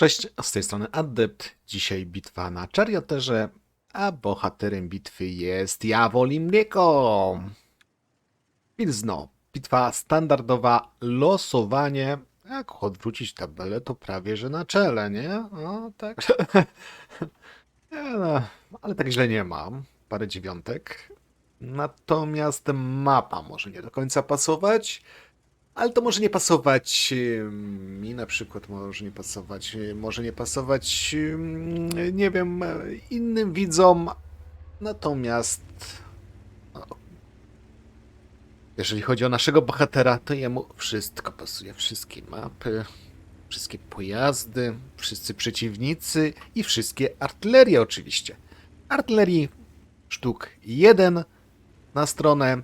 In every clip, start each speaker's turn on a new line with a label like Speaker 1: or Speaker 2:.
Speaker 1: Cześć, z tej strony Adept. Dzisiaj bitwa na Charioterze, a bohaterem bitwy jest Jawolim Mleko. Więc no, bitwa standardowa, losowanie. Jak odwrócić tabelę, to prawie że na czele, nie? No, tak. No, ale tak źle nie mam. Parę dziewiątek. Natomiast mapa może nie do końca pasować. Ale to może nie pasować mi na przykład, może nie pasować, y, może nie pasować, nie wiem, e, innym widzom. Natomiast no, jeżeli chodzi o naszego bohatera, to jemu wszystko pasuje. Wszystkie mapy, wszystkie pojazdy, wszyscy przeciwnicy i wszystkie artylerie oczywiście. Artylerii sztuk jeden na stronę.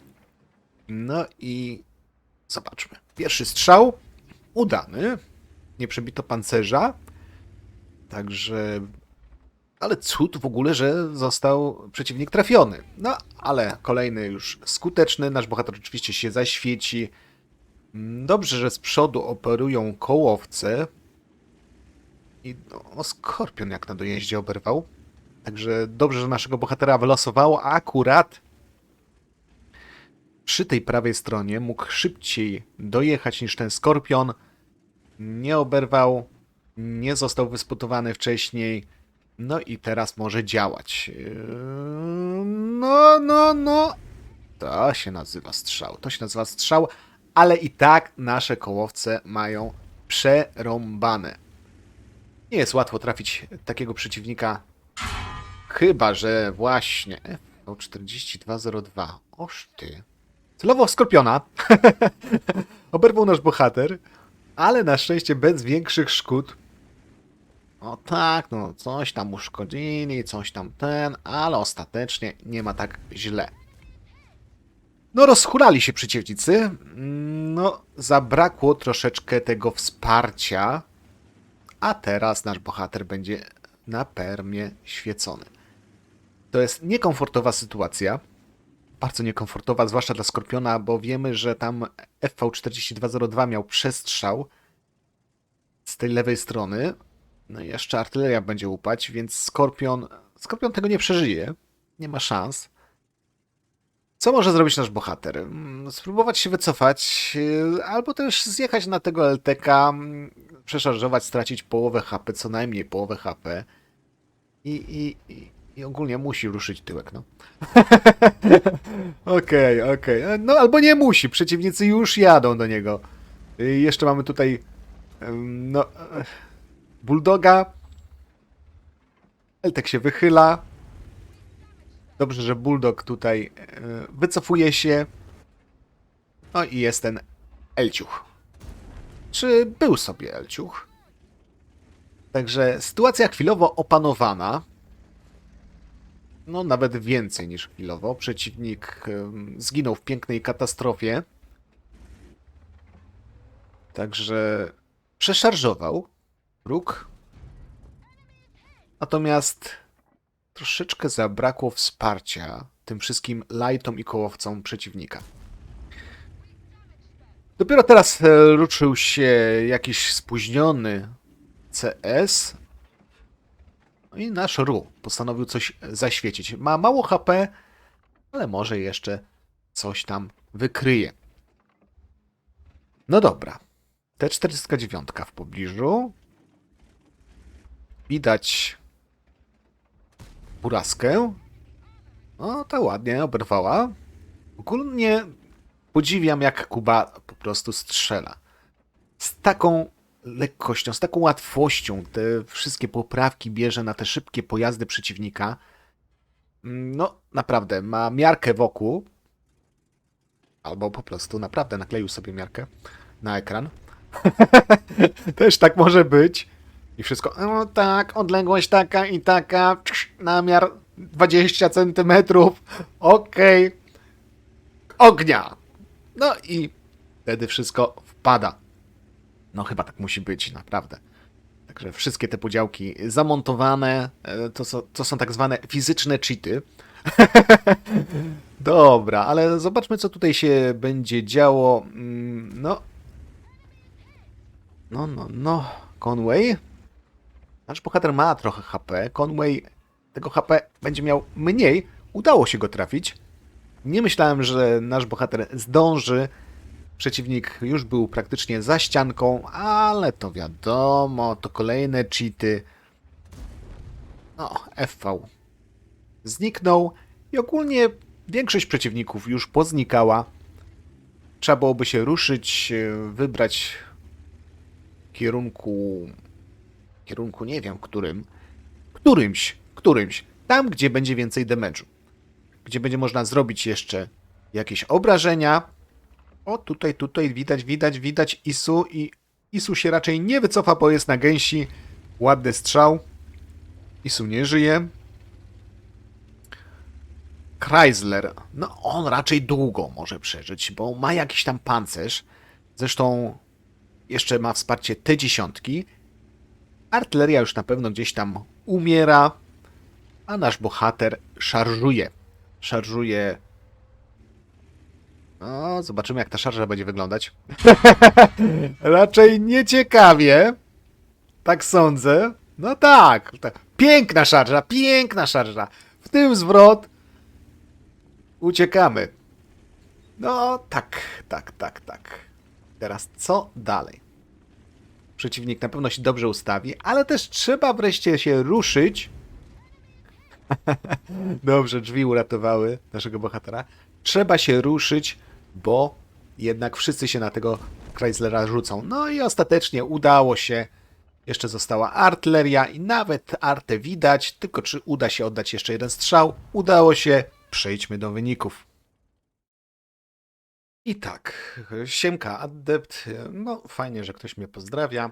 Speaker 1: No i Zobaczmy. Pierwszy strzał udany. Nie przebito pancerza. Także. Ale cud w ogóle, że został przeciwnik trafiony. No, ale kolejny już skuteczny. Nasz bohater oczywiście się zaświeci. Dobrze, że z przodu operują kołowce. I no, skorpion jak na dojeździe oberwał. Także dobrze, że naszego bohatera wylosowało akurat przy tej prawej stronie mógł szybciej dojechać niż ten skorpion. Nie oberwał, nie został wyspotowany wcześniej. No i teraz może działać. Yy, No, no, no. To się nazywa strzał. To się nazywa strzał, ale i tak nasze kołowce mają przerąbane. Nie jest łatwo trafić takiego przeciwnika. Chyba, że właśnie. FV4202. Oż ty. Celowo skorpiona. Oberwał nasz bohater, ale na szczęście bez większych szkód. O tak, no coś tam uszkodzili, coś tam ten, ale ostatecznie nie ma tak źle. No rozhulali się przeciwnicy. No zabrakło troszeczkę tego wsparcia. A teraz nasz bohater będzie na permie świecony. To jest niekomfortowa sytuacja bardzo niekomfortowa, zwłaszcza dla Skorpiona, bo wiemy, że tam FV4202 miał przestrzał z tej lewej strony. No i jeszcze artyleria będzie upać, więc Skorpion, Skorpion tego nie przeżyje. Nie ma szans. Co może zrobić nasz bohater? Mm, Spróbować się wycofać, yy, albo też zjechać na tego LTK, mm, przeszarżować, stracić połowę HP, co najmniej połowę HP. I, i, i, ogólnie musi ruszyć tyłek, no. Okej, okej. E, No albo nie musi, przeciwnicy już jadą do niego. I jeszcze mamy tutaj no e, Bulldoga. Eltek się wychyla. Dobrze, że Bulldog tutaj e, wycofuje się. No i jest ten Elciuch. Czy był sobie Elciuch? Także sytuacja chwilowo opanowana. No, nawet więcej niż chwilowo. Przeciwnik zginął w pięknej katastrofie. Także przeszarżował róg. Natomiast troszeczkę zabrakło wsparcia tym wszystkim lightom i kołowcom przeciwnika. Dopiero teraz e, ruszył się jakiś spóźniony CS, i nasz Ru postanowił coś zaświecić. Ma mało HP, ale może jeszcze coś tam wykryje. No dobra. T-49 w pobliżu. Widać buraskę. No, ta ładnie oberwała. Ogólnie podziwiam, jak Kuba po prostu strzela. Z taką lekkością, z taką łatwością te wszystkie poprawki bierze na te szybkie pojazdy przeciwnika. No, naprawdę, ma miarkę wokół. Albo po prostu naprawdę nakleił sobie miarkę na ekran. Też tak może być. I wszystko, no tak, odległość taka i taka, namiar 20 centymetrów, okej, ognia. No i wtedy wszystko wpada. No chyba tak musi być, naprawdę. Także wszystkie te podziałki zamontowane, e, to, to są tak zwane fizyczne cheaty. Dobra, ale zobaczmy, co tutaj się będzie działo. Mm, No. No, no, no. Conway. Nasz bohater ma trochę HP. Conway tego HP będzie miał mniej. Udało się go trafić. Nie myślałem, że nasz bohater zdąży. Przeciwnik już był praktycznie za ścianką, ale to wiadomo, to kolejne cheaty. No, FV zniknął i ogólnie większość przeciwników już poznikała. Trzeba byłoby się ruszyć, e, wybrać kierunku. kierunku nie wiem którym. Którymś, którymś. Tam, gdzie będzie więcej damage'u. Gdzie będzie można zrobić jeszcze jakieś obrażenia. O, tutaj, tutaj widać, widać, widać Isu i Isu się raczej nie wycofa, bo jest na gęsi. Ładny strzał. Isu nie żyje. Chrysler, no on raczej długo może przeżyć, bo ma jakiś tam pancerz. Zresztą jeszcze ma wsparcie T-10. Artyleria już na pewno gdzieś tam umiera, a nasz bohater szarżuje. Szarżuje. No, zobaczymy jak ta szarża będzie wyglądać. Raczej nieciekawie. Tak sądzę. No tak. Piękna szarża, piękna szarża. W tym zwrot. Uciekamy. No, tak, tak, tak, tak. Teraz co dalej? Przeciwnik na pewno się dobrze ustawi, ale też trzeba wreszcie się ruszyć. dobrze, drzwi uratowały naszego bohatera. Trzeba się ruszyć, bo jednak wszyscy się na tego Chryslera rzucą. No i ostatecznie udało się. Jeszcze została artyleria i nawet artę widać, tylko czy uda się oddać jeszcze jeden strzał? Udało się. Przejdźmy do wyników. I tak, Siemka Adept, no fajnie, że ktoś mnie pozdrawia.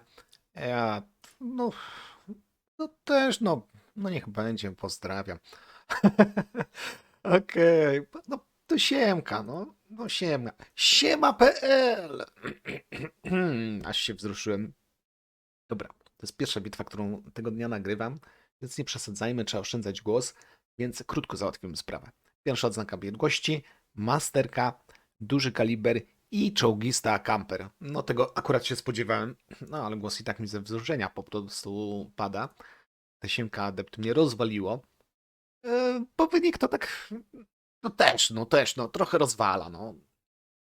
Speaker 1: Ja, no, no też, no, no niech będzie, pozdrawiam. Okej, no to Siemka, no, no Siemka. Siema.pl Aż się wzruszyłem. Dobra, to jest pierwsza bitwa, którą tego dnia nagrywam, więc nie przesadzajmy, trzeba oszczędzać głos, więc krótko załatwimy sprawę. Pierwsza odznaka biegłości, masterka, duży kaliber i czołgista camper. No tego akurat się spodziewałem, no ale głos i tak mi ze wzruszenia po prostu pada. Ta siemka adept mnie rozwaliło, e, bo wynik to tak, no też, no też, no trochę rozwala, no.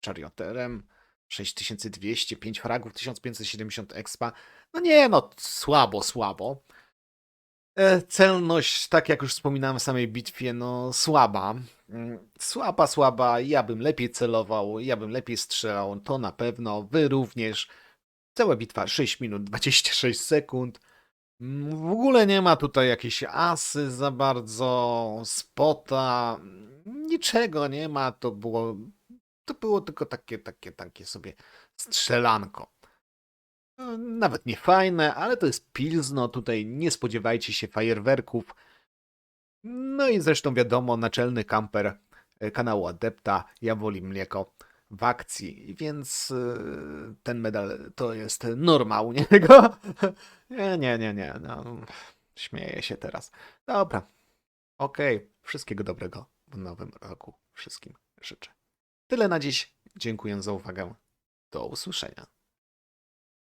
Speaker 1: Charioterem 6200, 5 fragów, 1570 expa. No nie, no słabo, słabo. E, Celność, tak jak już wspominałem w samej bitwie, no słaba. Mm, Słaba, słaba. Ja bym lepiej celował, ja bym lepiej strzelał, to na pewno. Wy również. Cała bitwa 6 minut 26 sekund. W ogóle nie ma tutaj jakiejś asy za bardzo, spota, niczego nie ma. To było, to było tylko takie, takie, takie sobie strzelanko. No, Nawet nie fajne, ale to jest Pilzno, tutaj nie spodziewajcie się fajerwerków. No i zresztą wiadomo, naczelny kamper e, kanału Adepta, ja woli mleko w akcji, więc e, ten medal to jest norma u niego. Nie, nie, nie, nie, no, śmieję się teraz. Dobra, okej, wszystkiego dobrego w nowym roku wszystkim życzę. Tyle na dziś, dziękuję za uwagę, do usłyszenia.